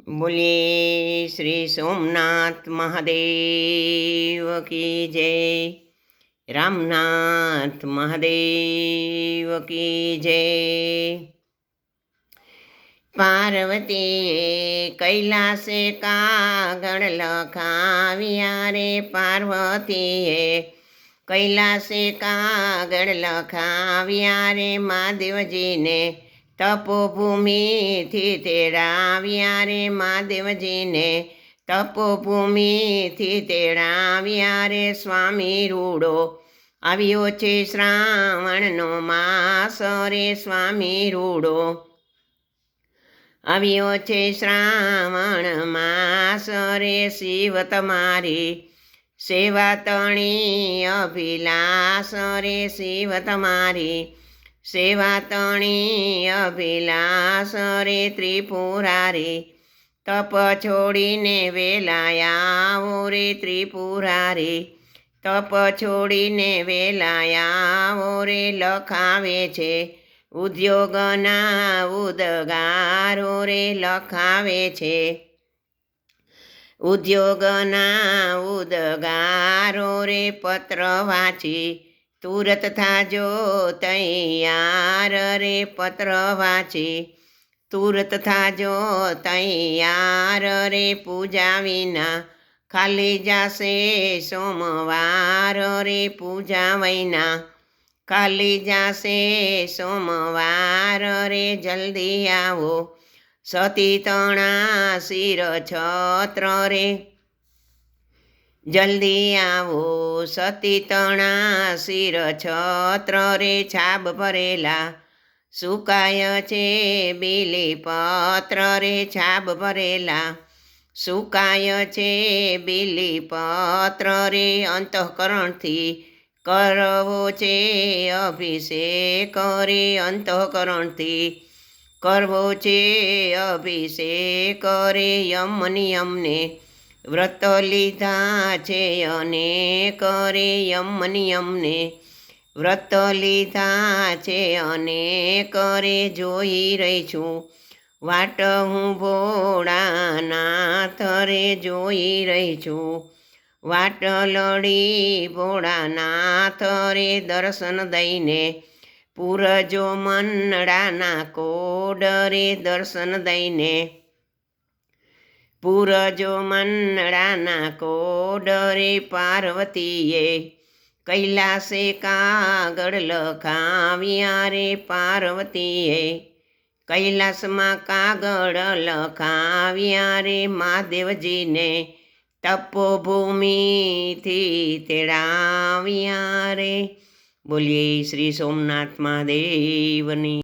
બોલીએ શ્રી સોમનાથ મહાદેવ કી જય રામનાથ મહાદેવ કી જય પાર્વતીએ કૈલાસે કાગળ લખાવ્યા રે પાર્વતીએ કૈલાસે કાગળ લખાવ્યા રે મહાદેવજીને તપોભૂમિથી તેડાવ્યા રે મહાદેવજીને. તપોભૂમિથી તેડાવ્યા રે સ્વામી રૂડો. આવ્યો છે શ્રાવણનો માસ રે સ્વામી રૂડો. આવ્યો છે શ્રાવણ માસ રે શિવ તમારી. સેવા તણી અભિલાષ રે શિવ તમારી. સેવા તણી અભિલાષ રે ત્રિપુરારી તપ છોડીને વેલાયા રે ત્રિપુરારી તપ છોડીને વેલાયા રે લખાવે છે, ઉદ્યોગના ઉદગારો રે લખાવે છે. ઉદ્યોગના ઉદગારો રે પત્ર વાંચી તુરત થાજો તૈયાર રે પત્ર વાંચી. તુરત થાજો તૈયાર રે પૂજા વિના. ખાલી જાશે સોમવાર રે પૂજા વૈના. ખાલી જાશે સોમવાર રે જલ્દી આવો. સતી તણા શિર છત્ર રે. જલ્દી આવો, સતી તણા શિર છત્ર રે છાબ ભરેલા. સુકાય છે બીલી પત્ર રે છાબ ભરેલા. સુકાય છે બીલી પત્ર રે અંતઃકરણથી. કરવો છે અભિષેક રે અંતઃકરણથી. કરવો છે અભિષેક રે યમ નિયમને. વ્રત લીધા છે અને કરે યમ નિયમને વ્રત લીધા છે અને કરે જોઈ રહી છું. વાટ હું ભોળાનાથ રે જોઈ રહી છું. વાટ લડી ભોળાનાથ રે દર્શન દઈને. પૂરજો મનડાના કોડ રે દર્શન દઈને. પૂરજો મંડળાના કોડરે પાર્વતીએ કૈલાસે કાગળ લખાવ્યા રે પાર્વતીએ. કૈલાસમાં કાગળ લખાવ્યા રે મહાદેવજીને તપોભૂમિથી તેડાવ્યા રે. બોલીએ શ્રી સોમનાથ મહાદેવની